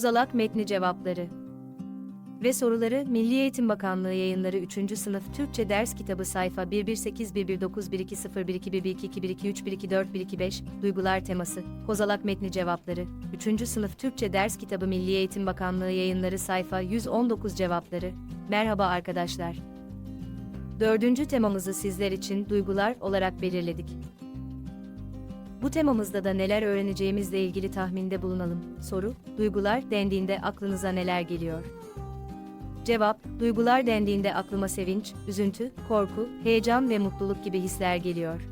Kozalak metni cevapları ve soruları Milli Eğitim Bakanlığı yayınları 3. sınıf Türkçe ders kitabı sayfa 118-119-120-121-122-123-124-125 Duygular teması Kozalak metni cevapları 3. sınıf Türkçe ders kitabı Milli Eğitim Bakanlığı yayınları sayfa 119 cevapları Merhaba arkadaşlar. Dördüncü temamızı sizler için duygular olarak belirledik. Bu temamızda da neler öğreneceğimizle ilgili tahminde bulunalım. Soru, duygular dendiğinde aklınıza neler geliyor? Cevap, duygular dendiğinde aklıma sevinç, üzüntü, korku, heyecan ve mutluluk gibi hisler geliyor.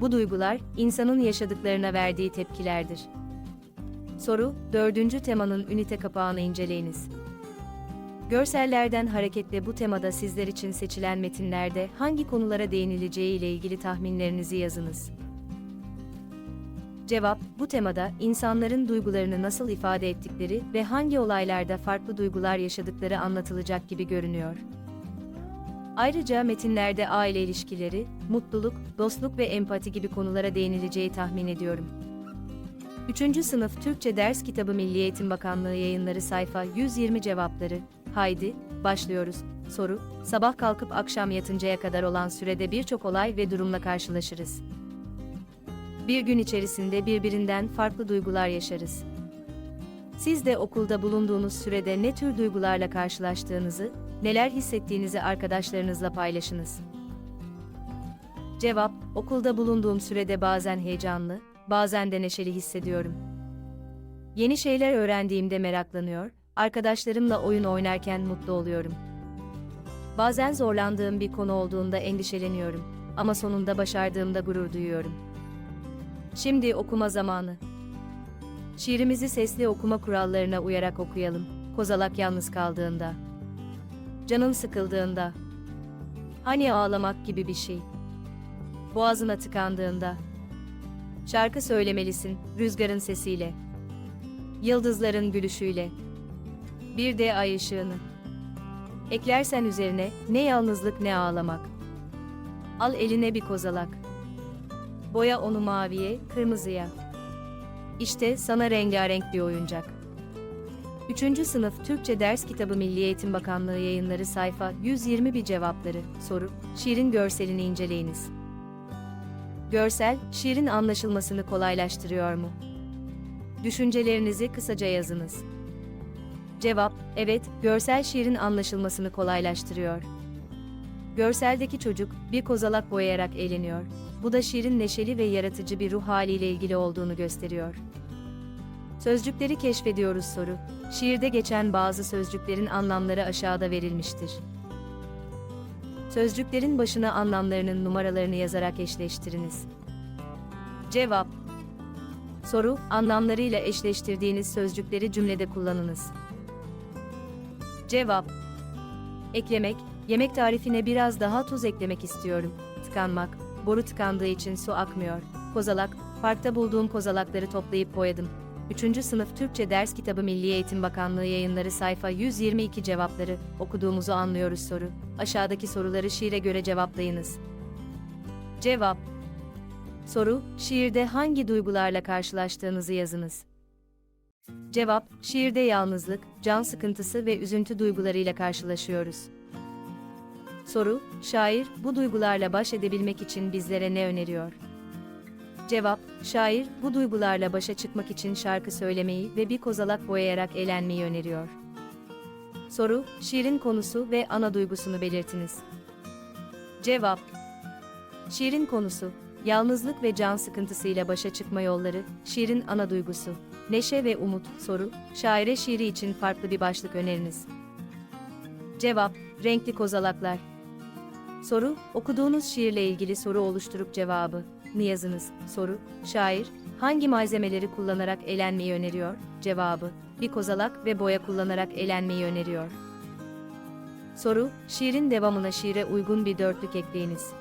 Bu duygular, insanın yaşadıklarına verdiği tepkilerdir. Soru, dördüncü temanın ünite kapağını inceleyiniz. Görsellerden hareketle bu temada sizler için seçilen metinlerde hangi konulara değinileceği ile ilgili tahminlerinizi yazınız. Cevap, bu temada insanların duygularını nasıl ifade ettikleri ve hangi olaylarda farklı duygular yaşadıkları anlatılacak gibi görünüyor. Ayrıca metinlerde aile ilişkileri, mutluluk, dostluk ve empati gibi konulara değinileceği tahmin ediyorum. 3. sınıf Türkçe ders kitabı Milli Eğitim Bakanlığı yayınları sayfa 120 cevapları. Haydi, başlıyoruz. Soru, sabah kalkıp akşam yatıncaya kadar olan sürede birçok olay ve durumla karşılaşırız bir gün içerisinde birbirinden farklı duygular yaşarız. Siz de okulda bulunduğunuz sürede ne tür duygularla karşılaştığınızı, neler hissettiğinizi arkadaşlarınızla paylaşınız. Cevap, okulda bulunduğum sürede bazen heyecanlı, bazen de neşeli hissediyorum. Yeni şeyler öğrendiğimde meraklanıyor, arkadaşlarımla oyun oynarken mutlu oluyorum. Bazen zorlandığım bir konu olduğunda endişeleniyorum ama sonunda başardığımda gurur duyuyorum. Şimdi okuma zamanı. Şiirimizi sesli okuma kurallarına uyarak okuyalım. Kozalak yalnız kaldığında. Canın sıkıldığında. Hani ağlamak gibi bir şey. Boğazına tıkandığında. Şarkı söylemelisin rüzgarın sesiyle. Yıldızların gülüşüyle. Bir de ay ışığını. Eklersen üzerine ne yalnızlık ne ağlamak. Al eline bir kozalak. Boya onu maviye, kırmızıya. İşte sana rengarenk bir oyuncak. 3. sınıf Türkçe ders kitabı Milli Eğitim Bakanlığı yayınları sayfa 121 cevapları. Soru, şiirin görselini inceleyiniz. Görsel, şiirin anlaşılmasını kolaylaştırıyor mu? Düşüncelerinizi kısaca yazınız. Cevap, evet, görsel şiirin anlaşılmasını kolaylaştırıyor. Görseldeki çocuk bir kozalak boyayarak eğleniyor. Bu da şiirin neşeli ve yaratıcı bir ruh haliyle ilgili olduğunu gösteriyor. Sözcükleri keşfediyoruz soru. Şiirde geçen bazı sözcüklerin anlamları aşağıda verilmiştir. Sözcüklerin başına anlamlarının numaralarını yazarak eşleştiriniz. Cevap Soru, anlamlarıyla eşleştirdiğiniz sözcükleri cümlede kullanınız. Cevap Eklemek, yemek tarifine biraz daha tuz eklemek istiyorum. Tıkanmak, boru tıkandığı için su akmıyor. Kozalak, parkta bulduğum kozalakları toplayıp boyadım. 3. sınıf Türkçe ders kitabı Milli Eğitim Bakanlığı yayınları sayfa 122 cevapları, okuduğumuzu anlıyoruz soru. Aşağıdaki soruları şiire göre cevaplayınız. Cevap Soru, şiirde hangi duygularla karşılaştığınızı yazınız. Cevap, şiirde yalnızlık, can sıkıntısı ve üzüntü duygularıyla karşılaşıyoruz. Soru, şair bu duygularla baş edebilmek için bizlere ne öneriyor? Cevap, şair bu duygularla başa çıkmak için şarkı söylemeyi ve bir kozalak boyayarak eğlenmeyi öneriyor. Soru, şiirin konusu ve ana duygusunu belirtiniz. Cevap, şiirin konusu, yalnızlık ve can sıkıntısıyla başa çıkma yolları, şiirin ana duygusu, neşe ve umut, soru, şaire şiiri için farklı bir başlık öneriniz. Cevap, renkli kozalaklar. Soru, okuduğunuz şiirle ilgili soru oluşturup cevabı ni yazınız. Soru, şair hangi malzemeleri kullanarak eğlenmeyi öneriyor? Cevabı, bir kozalak ve boya kullanarak eğlenmeyi öneriyor. Soru, şiirin devamına şiire uygun bir dörtlük ekleyiniz.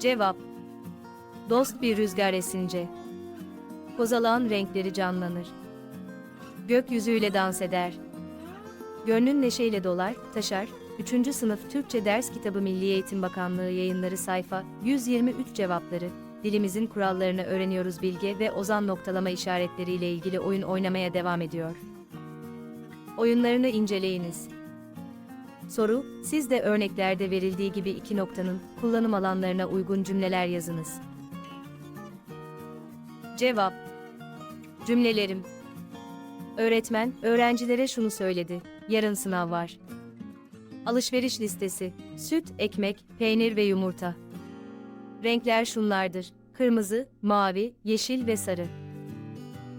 Cevap, dost bir rüzgar esince. Kozalağın renkleri canlanır. Gökyüzüyle dans eder. Gönlün neşeyle dolar, taşar, 3. sınıf Türkçe ders kitabı Milli Eğitim Bakanlığı yayınları sayfa 123 cevapları. dilimizin kurallarını öğreniyoruz Bilge ve Ozan noktalama işaretleriyle ilgili oyun oynamaya devam ediyor. Oyunlarını inceleyiniz. Soru, siz de örneklerde verildiği gibi iki noktanın kullanım alanlarına uygun cümleler yazınız. Cevap Cümlelerim Öğretmen, öğrencilere şunu söyledi. Yarın sınav var. Alışveriş listesi. Süt, ekmek, peynir ve yumurta. Renkler şunlardır. Kırmızı, mavi, yeşil ve sarı.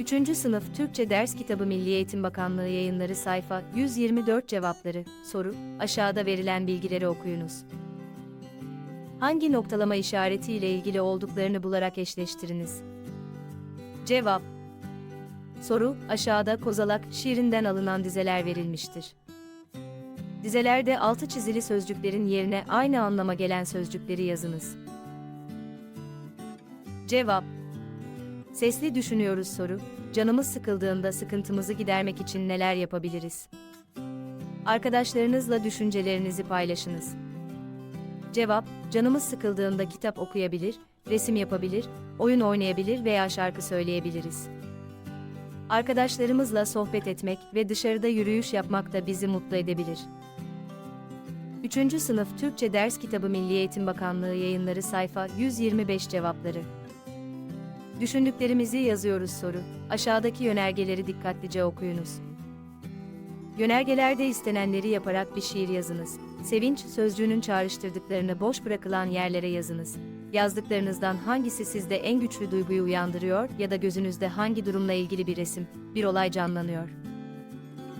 3. sınıf Türkçe ders kitabı Milli Eğitim Bakanlığı yayınları sayfa 124 cevapları. Soru, aşağıda verilen bilgileri okuyunuz. Hangi noktalama işareti ile ilgili olduklarını bularak eşleştiriniz. Cevap Soru, aşağıda kozalak şiirinden alınan dizeler verilmiştir. Dizelerde altı çizili sözcüklerin yerine aynı anlama gelen sözcükleri yazınız. Cevap Sesli düşünüyoruz soru, canımız sıkıldığında sıkıntımızı gidermek için neler yapabiliriz? Arkadaşlarınızla düşüncelerinizi paylaşınız. Cevap, canımız sıkıldığında kitap okuyabilir, resim yapabilir, oyun oynayabilir veya şarkı söyleyebiliriz. Arkadaşlarımızla sohbet etmek ve dışarıda yürüyüş yapmak da bizi mutlu edebilir. 3. sınıf Türkçe ders kitabı Milli Eğitim Bakanlığı yayınları sayfa 125 cevapları. Düşündüklerimizi yazıyoruz soru. Aşağıdaki yönergeleri dikkatlice okuyunuz. Yönergelerde istenenleri yaparak bir şiir yazınız. Sevinç sözcüğünün çağrıştırdıklarını boş bırakılan yerlere yazınız. Yazdıklarınızdan hangisi sizde en güçlü duyguyu uyandırıyor ya da gözünüzde hangi durumla ilgili bir resim, bir olay canlanıyor?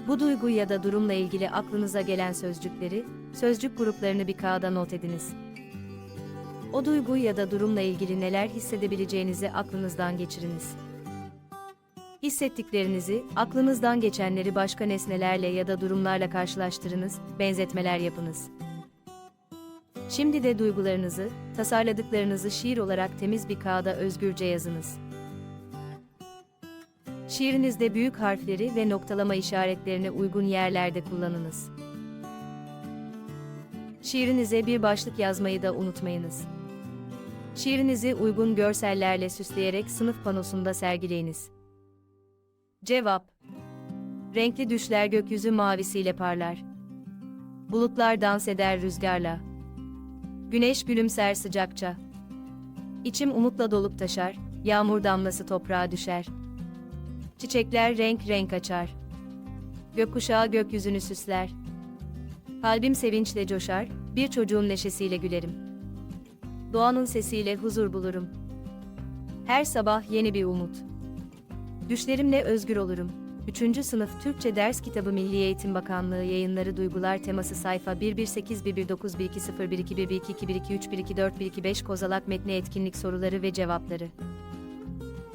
Bu duygu ya da durumla ilgili aklınıza gelen sözcükleri, sözcük gruplarını bir kağıda not ediniz. O duygu ya da durumla ilgili neler hissedebileceğinizi aklınızdan geçiriniz. Hissettiklerinizi, aklınızdan geçenleri başka nesnelerle ya da durumlarla karşılaştırınız, benzetmeler yapınız. Şimdi de duygularınızı, tasarladıklarınızı şiir olarak temiz bir kağıda özgürce yazınız. Şiirinizde büyük harfleri ve noktalama işaretlerini uygun yerlerde kullanınız. Şiirinize bir başlık yazmayı da unutmayınız. Şiirinizi uygun görsellerle süsleyerek sınıf panosunda sergileyiniz. Cevap Renkli düşler gökyüzü mavisiyle parlar. Bulutlar dans eder rüzgarla. Güneş gülümser sıcakça. İçim umutla dolup taşar, yağmur damlası toprağa düşer. Çiçekler renk renk açar. Gökkuşağı gökyüzünü süsler. Kalbim sevinçle coşar, bir çocuğun neşesiyle gülerim. Doğanın sesiyle huzur bulurum. Her sabah yeni bir umut. Düşlerimle özgür olurum. 3. sınıf Türkçe ders kitabı Milli Eğitim Bakanlığı yayınları duygular teması sayfa 118 119 120 121 122 123 124 125 kozalak metni etkinlik soruları ve cevapları.